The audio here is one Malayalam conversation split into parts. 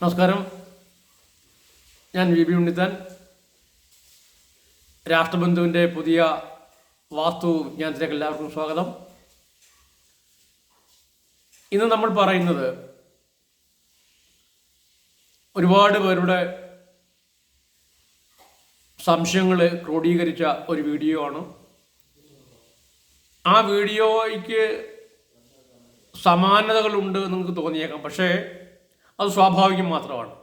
നമസ്കാരം. ഞാൻ വി ബി ഉണ്ണിത്താൻ. രാഷ്ട്രബന്ധുവിന്റെ പുതിയ വാസ്തു വിജ്ഞാനത്തിലേക്ക് എല്ലാവർക്കും സ്വാഗതം. ഇന്ന് നമ്മൾ പറയുന്നത് ഒരുപാട് പേരുടെ സംശയങ്ങൾ ക്രോഡീകരിച്ച ഒരു വീഡിയോ ആണ്. ആ വീഡിയോയ്ക്ക് സമാനതകളുണ്ട് നിങ്ങൾക്ക് തോന്നിയേക്കാം. പക്ഷേ അത് സ്വാഭാവികം മാത്രമാണ്.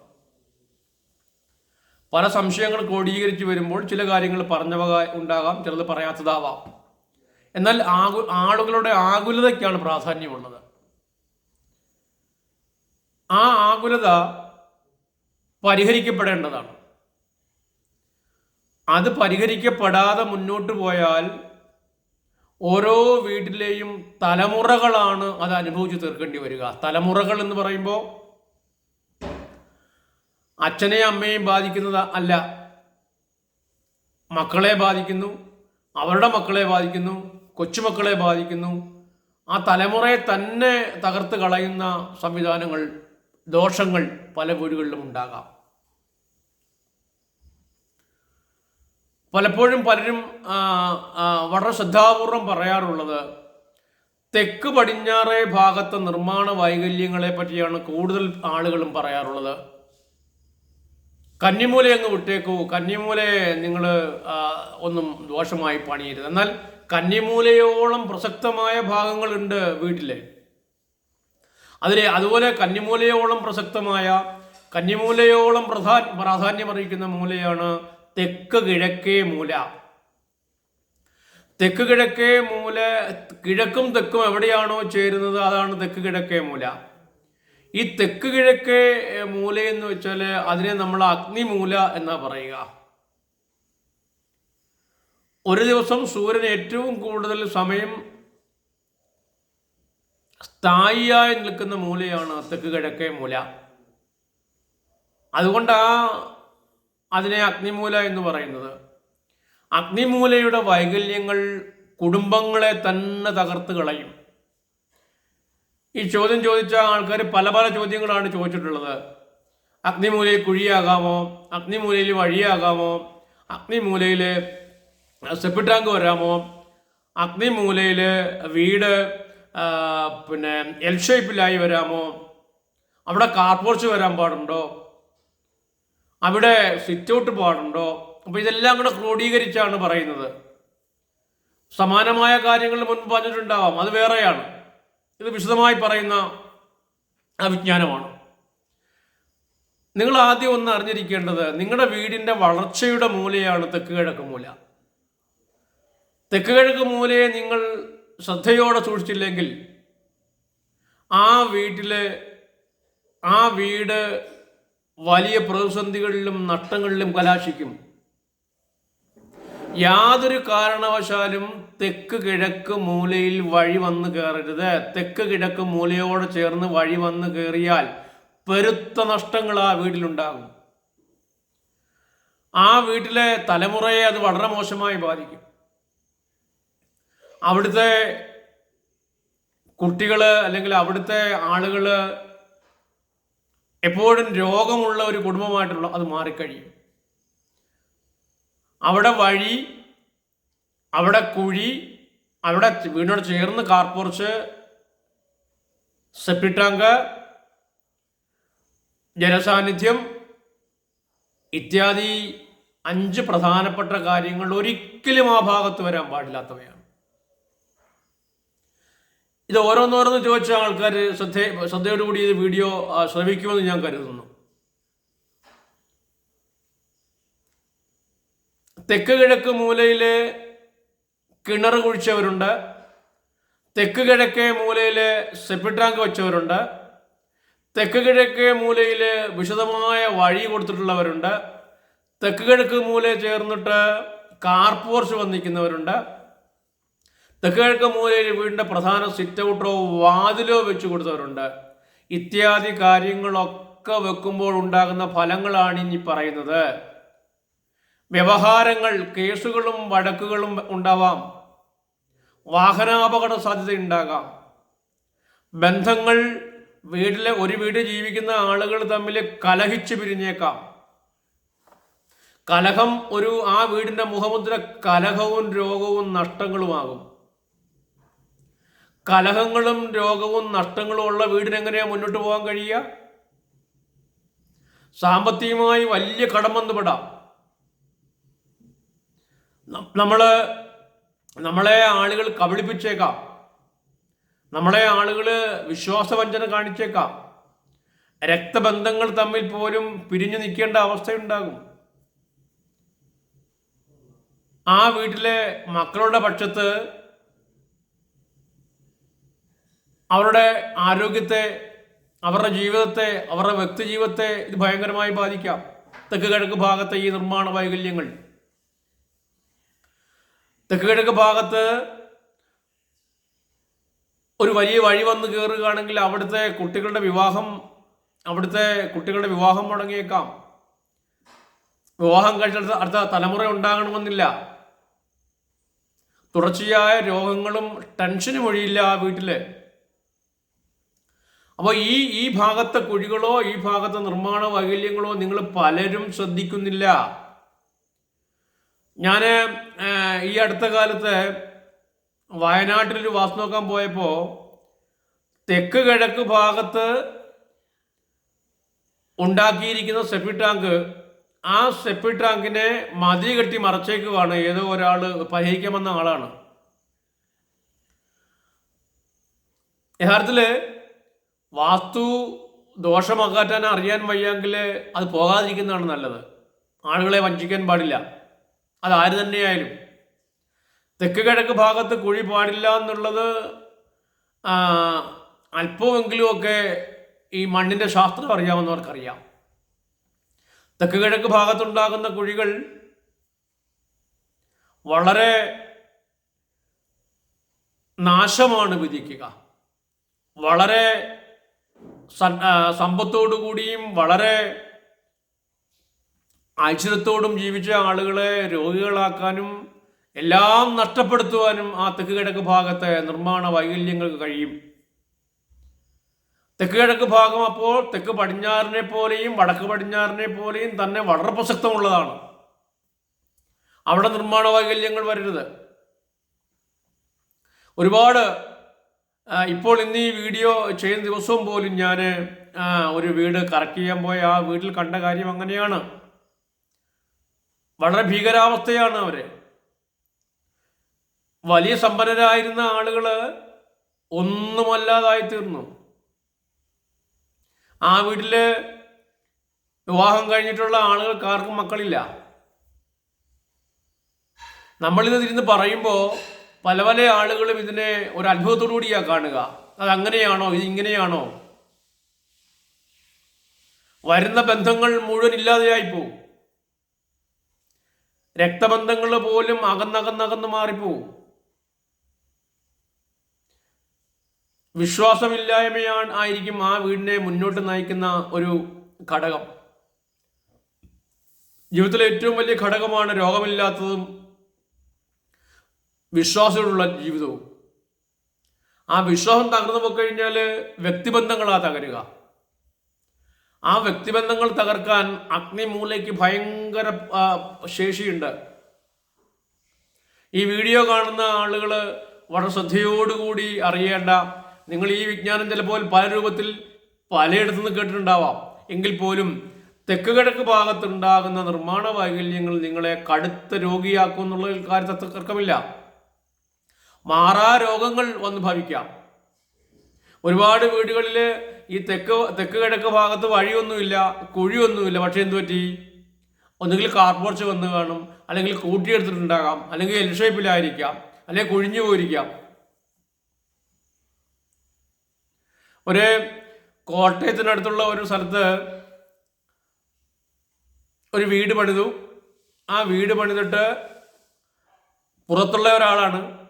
പല സംശയങ്ങൾ ക്രോഡീകരിച്ച് വരുമ്പോൾ ചില കാര്യങ്ങൾ പറഞ്ഞവ ഉണ്ടാകാം ചിലത് പറയാത്തതാവാം. എന്നാൽ ആകു ആളുകളുടെ ആകുലതയ്ക്കാണ് പ്രാധാന്യമുള്ളത്. ആ ആകുലത പരിഹരിക്കപ്പെടേണ്ടതാണ്. അത് പരിഹരിക്കപ്പെടാതെ മുന്നോട്ട് പോയാൽ ഓരോ വീട്ടിലെയും തലമുറകളാണ് അത് അനുഭവിച്ചു തീർക്കേണ്ടി വരിക. തലമുറകൾ എന്ന് പറയുമ്പോൾ അച്ഛനെയും അമ്മയെയും ബാധിക്കുന്നത് അല്ല. മക്കളെ ബാധിക്കുന്നു അവരുടെ മക്കളെ ബാധിക്കുന്നു കൊച്ചുമക്കളെ ബാധിക്കുന്നു. ആ തലമുറയെ തന്നെ തകർത്ത് കളയുന്ന സംവിധാനങ്ങൾ ദോഷങ്ങൾ പല വീടുകളിലും ഉണ്ടാകാം. പലപ്പോഴും പലരും വളരെ ശ്രദ്ധാപൂർവം പറയാറുള്ളത് തെക്ക് പടിഞ്ഞാറേ ഭാഗത്തെ നിർമ്മാണ വൈകല്യങ്ങളെ പറ്റിയാണ് കൂടുതൽ ആളുകളും പറയാറുള്ളത്. കന്നിമൂല അങ്ങ് വിട്ടേക്കൂ. കന്നിമൂലയെ നിങ്ങൾ ഒന്നും ദോഷമായി പണിയരുത്. എന്നാൽ കന്നിമൂലയോളം പ്രസക്തമായ ഭാഗങ്ങളുണ്ട് വീട്ടിലെ. അതിലെ അതുപോലെ കന്നിമൂലയോളം പ്രസക്തമായ കന്നിമൂലയോളം പ്രധാ പ്രാധാന്യം അറിയിക്കുന്ന മൂലയാണ് തെക്ക് കിഴക്കേ മൂല. തെക്ക് കിഴക്കേ മൂല കിഴക്കും തെക്കും എവിടെയാണോ ചേരുന്നത് അതാണ് തെക്ക് കിഴക്കേ മൂല. ഈ തെക്ക് കിഴക്ക് മൂല എന്ന് വെച്ചാൽ അതിനെ നമ്മൾ അഗ്നിമൂല എന്നാ പറയുക. ഒരു ദിവസം സൂര്യൻ ഏറ്റവും കൂടുതൽ സമയം സ്ഥായിയായി നിൽക്കുന്ന മൂലയാണ് തെക്ക് കിഴക്കേ മൂല. അതുകൊണ്ടാ അതിനെ അഗ്നിമൂല എന്ന് പറയുന്നത്. അഗ്നിമൂലയുടെ വൈകല്യങ്ങൾ കുടുംബങ്ങളെ തന്നെ തകർത്ത് കളയും. ഈ ചോദ്യം ചോദിച്ച ആൾക്കാർ പല പല ചോദ്യങ്ങളാണ് ചോദിച്ചിട്ടുള്ളത്. അഗ്നിമൂലയിൽ കുഴിയാകാമോ? അഗ്നിമൂലയിൽ വഴിയാകാമോ? അഗ്നിമൂലയിൽ സെപ്റ്റ് ടാങ്ക് വരാമോ? അഗ്നിമൂലയിൽ വീട് പിന്നെ എൽ ഷേപ്പിലായി വരാമോ? അവിടെ കാർപോർച്ച് വരാൻ പാടുണ്ടോ? അവിടെ സിറ്റ് ഔട്ട് പാടുണ്ടോ? അപ്പോൾ ഇതെല്ലാം കൂടെ ക്രോഡീകരിച്ചാണ് പറയുന്നത്. സമാനമായ കാര്യങ്ങൾ മുൻപ് പറഞ്ഞിട്ടുണ്ടാവാം. അത് വേറെയാണ്. ഇത് വിശദമായി പറയുന്ന വിജ്ഞാനമാണ് നിങ്ങൾ ആദ്യം ഒന്ന് അറിഞ്ഞിരിക്കേണ്ടത് നിങ്ങളുടെ വീടിന്റെ വളർച്ചയുടെ മൂലയാണ് തെക്ക് കിഴക്ക് മൂല. തെക്ക് കിഴക്ക് മൂലയെ നിങ്ങൾ ശ്രദ്ധയോടെ സൂക്ഷിച്ചില്ലെങ്കിൽ ആ വീട്ടിലെ ആ വീട് വലിയ പ്രതിസന്ധികളിലും നഷ്ടങ്ങളിലും കലാശിക്കും. യാതൊരു കാരണവശാലും തെക്ക് കിഴക്ക് മൂലയിൽ വഴി വന്ന് കയറരുത്. തെക്ക് കിഴക്ക് മൂലയോട് ചേർന്ന് വഴി വന്ന് കയറിയാൽ പെരുത്ത നഷ്ടങ്ങൾ ആ വീട്ടിലുണ്ടാകും. ആ വീട്ടിലെ തലമുറയെ അത് വളരെ മോശമായി ബാധിക്കും. അവിടുത്തെ കുട്ടികൾ അല്ലെങ്കിൽ അവിടുത്തെ ആളുകൾ എപ്പോഴും രോഗമുള്ള ഒരു കുടുംബമായിട്ടുള്ള അത് മാറിക്കഴിയും. അവിടെ വഴി അവിടെ കുഴി അവിടെ വീടിനോട് ചേർന്ന് കാർപോർച്ച് സെപ്റ്റിക് ജനസാന്നിധ്യം ഇത്യാദി അഞ്ച് പ്രധാനപ്പെട്ട കാര്യങ്ങൾ ഒരിക്കലും ആ ഭാഗത്ത് വരാൻ പാടില്ലാത്തവയാണ്. ഇത് ഓരോന്നോരോന്ന് ചോദിച്ച ആൾക്കാർ ശ്രദ്ധ ശ്രദ്ധയോടുകൂടി ഇത് വീഡിയോ ശ്രമിക്കുമെന്ന് ഞാൻ കരുതുന്നു. തെക്ക് കിഴക്ക് മൂലയിൽ കിണർ കുഴിച്ചവരുണ്ട്. തെക്ക് കിഴക്കേ മൂലയിൽ സെപ്പിട്രാങ്ക് വെച്ചവരുണ്ട്. തെക്ക് കിഴക്കേ മൂലയിൽ വിശദമായ വഴി കൊടുത്തിട്ടുള്ളവരുണ്ട്. തെക്ക് കിഴക്ക് മൂല ചേർന്നിട്ട് കാർപോർച്ച് വന്നിരിക്കുന്നവരുണ്ട്. തെക്ക് കിഴക്ക് മൂലയിൽ വീടിന്റെ പ്രധാന സിറ്റ് ഔട്ടോ വാതിലോ വെച്ച് കൊടുത്തവരുണ്ട്. ഇത്യാദി കാര്യങ്ങളൊക്കെ വെക്കുമ്പോൾ ഉണ്ടാകുന്ന ഫലങ്ങളാണ് ഇനി പറയുന്നത്. വ്യവഹാരങ്ങൾ കേസുകളും വഴക്കുകളും ഉണ്ടാവാം. വാഹനാപകട സാധ്യത ഉണ്ടാകാം ബന്ധങ്ങൾ വീട്ടിലെ ഒരു വീട് ജീവിക്കുന്ന ആളുകൾ തമ്മിൽ കലഹിച്ച് പിരിഞ്ഞേക്കാം. കലഹം ഒരു ആ വീടിന്റെ മുഖമുദ്ര കലഹവും രോഗവും നഷ്ടങ്ങളുമാകും. കലഹങ്ങളും രോഗവും നഷ്ടങ്ങളും ഉള്ള വീടിനെങ്ങനെയാ മുന്നോട്ട് പോകാൻ കഴിയുക? സാമ്പത്തികമായി വലിയ കടം വന്നുപെടാം. ന- നമ്മൾ നമ്മളെ ആളുകൾ കബളിപ്പിച്ചേക്കാം. നമ്മളെ ആളുകൾ വിശ്വാസവഞ്ചന കാണിച്ചേക്കാം. രക്തബന്ധങ്ങൾ തമ്മിൽ പോലും പിരിഞ്ഞു നിൽക്കേണ്ട അവസ്ഥയുണ്ടാകും. ആ വീട്ടിലെ മക്കളുടെ പക്ഷത്ത് അവരുടെ ആരോഗ്യത്തെ അവരുടെ ജീവിതത്തെ അവരുടെ വ്യക്തിജീവിതത്തെ ഇത് ഭയങ്കരമായി ബാധിക്കാം. തെക്ക് കിഴക്ക് ഭാഗത്തെ ഈ നിർമ്മാണ വൈകല്യങ്ങൾ. തെക്ക് കിഴക്ക് ഭാഗത്ത് ഒരു വലിയ വഴി വന്ന് കയറുകയാണെങ്കിൽ അവിടുത്തെ കുട്ടികളുടെ വിവാഹം അവിടുത്തെ കുട്ടികളുടെ വിവാഹം മുടങ്ങിയേക്കാം. വിവാഹം കഴിച്ച അടുത്ത തലമുറ ഉണ്ടാകണമെന്നില്ല. തുടർച്ചയായ രോഗങ്ങളും ടെൻഷനും ഒഴിയില്ല ആ വീട്ടിൽ. അപ്പോൾ ഈ ഈ ഭാഗത്തെ കുഴികളോ ഈ ഭാഗത്തെ നിർമ്മാണ വൈകല്യങ്ങളോ നിങ്ങൾ പലരും ശ്രദ്ധിക്കുന്നില്ല. ഞാൻ ഈ അടുത്ത കാലത്ത് വയനാട്ടിലൊരു വാസ് നോക്കാൻ പോയപ്പോൾ തെക്ക് കിഴക്ക് ഭാഗത്ത് ഉണ്ടാക്കിയിരിക്കുന്ന സെപ്പി ടാങ്ക് ആ സെപ്പി ടാങ്കിനെ മതി കെട്ടി മറച്ചേക്കുവാണ് ഏതോ ഒരാൾ പരിഹരിക്കാൻ വന്ന ആളാണ്. യഥാർത്ഥത്തിൽ വാസ്തു ദോഷമാക്കാറ്റാൻ അറിയാൻ വയ്യെങ്കിൽ അത് പോകാതിരിക്കുന്നതാണ് നല്ലത്. ആളുകളെ വഞ്ചിക്കാൻ പാടില്ല. അത് ആര് തന്നെയായാലും. തെക്ക് കിഴക്ക് ഭാഗത്ത് കുഴി പാടില്ല എന്നുള്ളത് അല്പമെങ്കിലുമൊക്കെ ഈ മണ്ണിന്റെ ശാസ്ത്രം അറിയാവുന്നവർക്കറിയാം. തെക്ക് കിഴക്ക് ഭാഗത്തുണ്ടാകുന്ന കുഴികൾ വളരെ നാശമാണ് വിധിക്കുക. വളരെ സമ്പത്തോടു കൂടിയും വളരെ ഐശ്വര്യത്തോടും ജീവിച്ച ആളുകളെ രോഗികളാക്കാനും എല്ലാം നഷ്ടപ്പെടുത്തുവാനും ആ തെക്ക് കിഴക്ക് ഭാഗത്തെ നിർമ്മാണ വൈകല്യങ്ങൾക്ക് കഴിയും. തെക്ക് കിഴക്ക് ഭാഗം അപ്പോൾ തെക്ക് പടിഞ്ഞാറിനെ പോലെയും വടക്ക് പടിഞ്ഞാറിനെ പോലെയും തന്നെ വളരെ പ്രസക്തമുള്ളതാണ്. അവിടെ നിർമ്മാണ വൈകല്യങ്ങൾ വരരുത്. ഒരുപാട് ഇപ്പോൾ ഇന്ന് ഈ വീഡിയോ ചെയ്യുന്ന ദിവസവും പോലും ഞാൻ ഒരു വീട് കറക്റ്റ് ചെയ്യാൻ പോയ ആ വീട്ടിൽ കണ്ട കാര്യം അങ്ങനെയാണ്. വളരെ ഭീകരാവസ്ഥയാണ് അവർ. വലിയ സമ്പന്നരായിരുന്ന ആളുകൾ ഒന്നുമല്ലാതായി തീർന്നു. ആ വീട്ടിൽ വിവാഹം കഴിഞ്ഞിട്ടുള്ള ആളുകൾക്ക് ആർക്കും മക്കളില്ല. നമ്മളിത് തിരിഞ്ഞ് പറയുമ്പോൾ പല പല ആളുകളും ഇതിനെ ഒരു അത്ഭുതത്തോടു കൂടിയാ കാണുക. അത് അങ്ങനെയാണോ ഇത് ഇങ്ങനെയാണോ? വരുന്ന ബന്ധങ്ങൾ മുഴുവൻ ഇല്ലാതെയായി പോവും. രക്തബന്ധങ്ങൾ പോലും അകന്നകന്നകന്ന് മാറിപ്പോവും. വിശ്വാസമില്ലായ്മയാണ് ആയിരിക്കും ആ വീടിനെ മുന്നോട്ട് നയിക്കുന്ന ഒരു ഘടകം. ജീവിതത്തിലെ ഏറ്റവും വലിയ ഘടകമാണ് രോഗമില്ലാത്തതും വിശ്വാസമുള്ള ജീവിതവും. ആ വിശ്വാസം തകർന്നു പോയി കഴിഞ്ഞാൽ വ്യക്തിബന്ധങ്ങളാ തകരുക. ആ വ്യക്തിബന്ധങ്ങൾ തകർക്കാൻ അഗ്നിമൂലയ്ക്ക് ഭയങ്കര ശേഷിയുണ്ട്. ഈ വീഡിയോ കാണുന്ന ആളുകൾ വളരെ ശ്രദ്ധയോടുകൂടി അറിയേണ്ട നിങ്ങൾ ഈ വിജ്ഞാനം ചിലപ്പോൾ പല രൂപത്തിൽ പലയിടത്തു നിന്ന് കേട്ടിട്ടുണ്ടാവാം. എങ്കിൽ പോലും തെക്ക് കിഴക്ക് ഭാഗത്തുണ്ടാകുന്ന നിർമ്മാണ വൈകല്യങ്ങൾ നിങ്ങളെ കടുത്ത രോഗിയാക്കും എന്നുള്ള കാര്യത്തിൽ തർക്കമില്ല. മാറാ രോഗങ്ങൾ വന്ന് ഭവിക്കാം. ഒരുപാട് വീടുകളിൽ ഈ തെക്ക് തെക്ക് കിഴക്ക് ഭാഗത്ത് വഴിയൊന്നുമില്ല കുഴിയൊന്നുമില്ല. പക്ഷെ എന്തു പറ്റി? ഒന്നുകിൽ കാർപോർച്ച് വന്ന് കാണും അല്ലെങ്കിൽ കൂട്ടിയെടുത്തിട്ടുണ്ടാകാം അല്ലെങ്കിൽ എൽ ഷേപ്പിലായിരിക്കാം അല്ലെങ്കിൽ കുഴിഞ്ഞു പോയിരിക്കാം. ഒരു കോട്ടയത്തിനടുത്തുള്ള ഒരു സ്ഥലത്ത് ഒരു വീട് പണിതു. ആ വീട് പണിതിട്ട് പുറത്തുള്ള ഒരാളാണ്.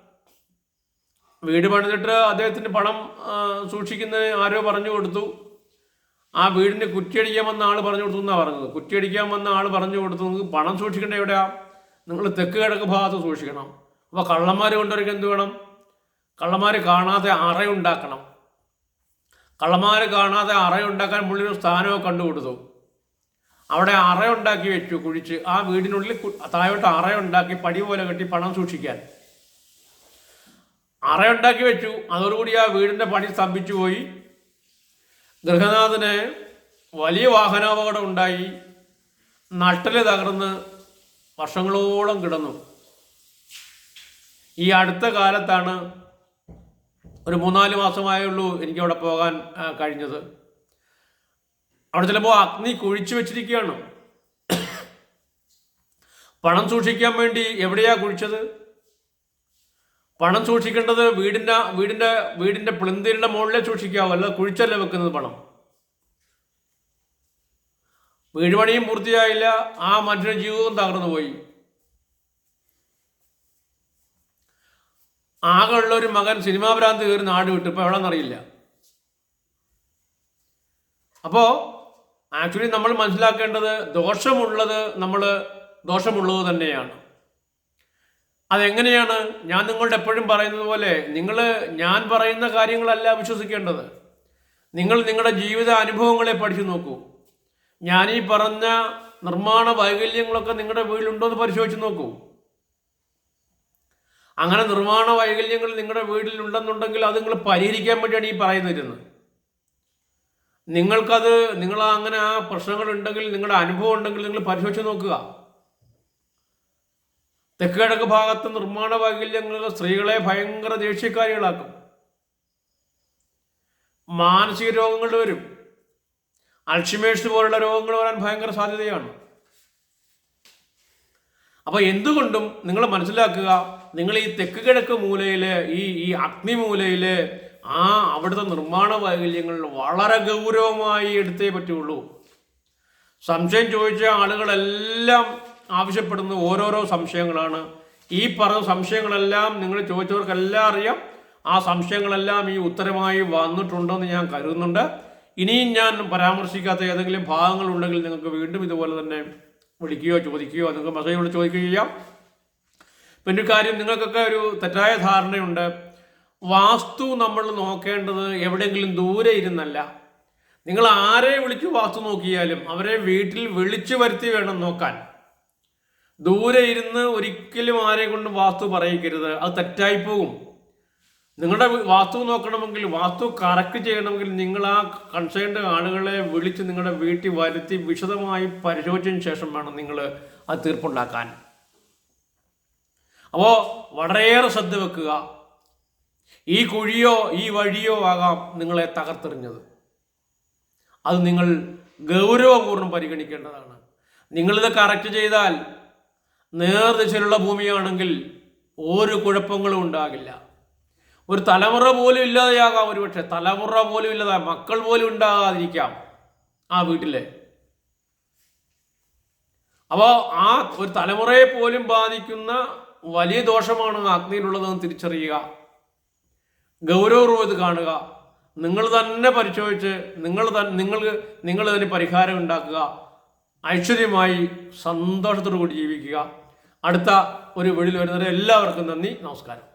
വീട് പണിതിട്ട് അദ്ദേഹത്തിന് പണം സൂക്ഷിക്കുന്നതിന് ആരോ പറഞ്ഞു കൊടുത്തു. ആ വീടിന് കുറ്റിയടിക്കാൻ വന്ന ആൾ പറഞ്ഞു കൊടുത്തു എന്നാണ് പറഞ്ഞത്? കുറ്റിയടിക്കാൻ വന്ന ആൾ പറഞ്ഞു കൊടുത്തു നിങ്ങൾക്ക് പണം സൂക്ഷിക്കേണ്ട എവിടെയാ? നിങ്ങൾ തെക്ക് കിഴക്ക് ഭാഗത്ത് സൂക്ഷിക്കണം. അപ്പോൾ കള്ളന്മാർ കൊണ്ടുവരിക എന്ത് വേണം? കള്ളന്മാർ കാണാതെ അറയുണ്ടാക്കണം കള്ളന്മാർ കാണാതെ അറയുണ്ടാക്കാൻ പുള്ളിയൊരു സ്ഥാനമൊക്കെ കണ്ടുകൊടുത്തു. അവിടെ അറയുണ്ടാക്കി വെച്ചു കുഴിച്ച്. ആ വീടിനുള്ളിൽ താഴോട്ട് അറയുണ്ടാക്കി പടി പോലെ കെട്ടി പണം സൂക്ഷിക്കാൻ. അറയുണ്ടാക്കി വെച്ചു. അതോടുകൂടി ആ വീടിന്റെ പണി സ്തംഭിച്ചു പോയി. ഗൃഹനാഥന് വലിയ വാഹനാപകടം ഉണ്ടായി. നട്ടൽ തകർന്ന് വർഷങ്ങളോളം കിടന്നു. ഈ അടുത്ത കാലത്താണ് ഒരു മൂന്നാൽ മാസമായേ ഉള്ളൂ എനിക്ക് അവിടെ പോകാൻ കഴിഞ്ഞത്. അവിടെ ചിലപ്പോൾ അഗ്നി കുഴിച്ചു വെച്ചിരിക്കുകയാണ്. പണം സൂക്ഷിക്കാൻ വേണ്ടി എവിടെയാ കുഴിച്ചത്? പണം സൂക്ഷിക്കേണ്ടത് വീടിന്റെ വീടിന്റെ വീടിന്റെ പ്ലിന്തിരുടെ മുകളിലെ സൂക്ഷിക്കാവൂ അല്ല കുഴിച്ചല്ലേ വെക്കുന്നത് പണം. വീട് പണിയും പൂർത്തിയായില്ല ആ മനുഷ്യന്റെ ജീവിതവും തകർന്നു പോയി. ആകെ ഉള്ള ഒരു മകൻ സിനിമാ ഭ്രാന്ത് കയറി നാട് വിട്ടു ഇപ്പൊ എവിടെന്നറിയില്ല അപ്പോ ആക്ച്വലി നമ്മൾ മനസ്സിലാക്കേണ്ടത് ദോഷമുള്ളത് നമ്മൾ ദോഷമുള്ളത് തന്നെയാണ്. അതെങ്ങനെയാണ്? ഞാൻ നിങ്ങളോട് എപ്പോഴും പറയുന്നത് പോലെ നിങ്ങൾ ഞാൻ പറയുന്ന കാര്യങ്ങളല്ല വിശ്വസിക്കേണ്ടത്. നിങ്ങൾ നിങ്ങളുടെ ജീവിത അനുഭവങ്ങളെ പഠിച്ചു നോക്കൂ. ഞാൻ ഈ പറഞ്ഞ നിർമ്മാണ വൈകല്യങ്ങളൊക്കെ നിങ്ങളുടെ വീട്ടിലുണ്ടോ എന്ന് പരിശോധിച്ച് നോക്കൂ. അങ്ങനെ നിർമ്മാണ വൈകല്യങ്ങൾ നിങ്ങളുടെ വീട്ടിൽ ഉണ്ടെന്നുണ്ടെങ്കിൽ അത് നിങ്ങൾ പരിഹരിക്കാൻ വേണ്ടിയാണ് ഈ പറയുന്നിരുന്നത് നിങ്ങൾക്കത് നിങ്ങൾ അങ്ങനെ ആ പ്രശ്നങ്ങൾ ഉണ്ടെങ്കിൽ നിങ്ങളുടെ അനുഭവം ഉണ്ടെങ്കിൽ നിങ്ങൾ പരിശോധിച്ച് നോക്കുക. തെക്ക് കിഴക്ക് ഭാഗത്ത് നിർമ്മാണ വൈകല്യങ്ങൾ സ്ത്രീകളെ ഭയങ്കര ദേഷ്യക്കാരികളാക്കും. മാനസിക രോഗങ്ങൾ വരും. അൾഷിമേഴ്സ് പോലുള്ള രോഗങ്ങൾ വരാൻ ഭയങ്കര സാധ്യതയാണ്. അപ്പൊ എന്തുകൊണ്ടും നിങ്ങൾ മനസ്സിലാക്കുക നിങ്ങൾ ഈ തെക്ക് കിഴക്ക് മൂലയിൽ ഈ ഈ അഗ്നി മൂലയിൽ ആ അവിടുത്തെ നിർമ്മാണ വൈകല്യങ്ങൾ വളരെ ഗൗരവമായി എടുത്തേ പറ്റുള്ളൂ. സംശയം ചോദിച്ച ആളുകളെല്ലാം ആവശ്യപ്പെടുന്ന ഓരോരോ സംശയങ്ങളാണ്. ഈ പറഞ്ഞ സംശയങ്ങളെല്ലാം നിങ്ങൾ ചോദിച്ചവർക്കെല്ലാം അറിയാം. ആ സംശയങ്ങളെല്ലാം ഈ ഉത്തരമായി വന്നിട്ടുണ്ടെന്ന് ഞാൻ കരുതുന്നുണ്ട്. ഇനിയും ഞാൻ പരാമർശിക്കാത്ത ഏതെങ്കിലും ഭാഗങ്ങളുണ്ടെങ്കിൽ നിങ്ങൾക്ക് വീണ്ടും ഇതുപോലെ തന്നെ വിളിക്കുകയോ ചോദിക്കുകയോ നിങ്ങൾക്ക് മെസ്സേജ് വിളിച്ച് ചോദിക്കുകയോ ചെയ്യാം. പിന്നെ കാര്യം നിങ്ങൾക്കൊക്കെ ഒരു തെറ്റായ ധാരണയുണ്ട്. വാസ്തു നമ്മൾ നോക്കേണ്ടത് എവിടെയെങ്കിലും ദൂരെ ഇരുന്നല്ല. നിങ്ങൾ ആരെ വിളിച്ചു വാസ്തു നോക്കിയാലും അവരെ വീട്ടിൽ വിളിച്ചു വരുത്തി വേണം നോക്കാൻ. ദൂരെ ഇരുന്ന് ഒരിക്കലും ആരെ കൊണ്ട് വാസ്തു പറയിക്കരുത്. അത് തെറ്റായി പോകും. നിങ്ങളുടെ വാസ്തു നോക്കണമെങ്കിൽ വാസ്തു കറക്റ്റ് ചെയ്യണമെങ്കിൽ നിങ്ങൾ ആ കൺസേൺഡ് ആളുകളെ വിളിച്ച് നിങ്ങളുടെ വീട്ടിൽ വരുത്തി വിശദമായി പരിശോധിച്ചതിന് ശേഷം വേണം നിങ്ങൾ അത് തീർപ്പുണ്ടാക്കാൻ. അപ്പോൾ വളരെയേറെ ശ്രദ്ധ വെക്കുക. ഈ കുഴിയോ ഈ വഴിയോ ആകാം നിങ്ങളെ തകർത്തെറിഞ്ഞത്. അത് നിങ്ങൾ ഗൗരവപൂർവം പരിഗണിക്കേണ്ടതാണ്. നിങ്ങളിത് കറക്റ്റ് ചെയ്താൽ നേർദിശയിലുള്ള ഭൂമിയാണെങ്കിൽ ഒരു കുഴപ്പങ്ങളും ഉണ്ടാകില്ല. ഒരു തലമുറ പോലും ഇല്ലാതെയാകാം ഒരുപക്ഷെ. തലമുറ പോലും ഇല്ലാതെ മക്കൾ പോലും ഉണ്ടാകാതിരിക്കാം ആ വീട്ടിലെ. അപ്പോൾ ആ ഒരു തലമുറയെ പോലും ബാധിക്കുന്ന വലിയ ദോഷമാണ് അഗ്നിയിലുള്ളതെന്ന് തിരിച്ചറിയുക. ഗൗരവപൂർവം ഇത് കാണുക. നിങ്ങൾ തന്നെ പരിശോധിച്ച് നിങ്ങൾ തന്നെ നിങ്ങൾ നിങ്ങൾ അതിന് പരിഹാരം ഉണ്ടാക്കുക. ഐശ്വര്യമായി സന്തോഷത്തോടു കൂടി ജീവിക്കുക. അടുത്ത ഒരു വീടിൽ വരുന്നവരെ എല്ലാവർക്കും നന്ദി നമസ്കാരം.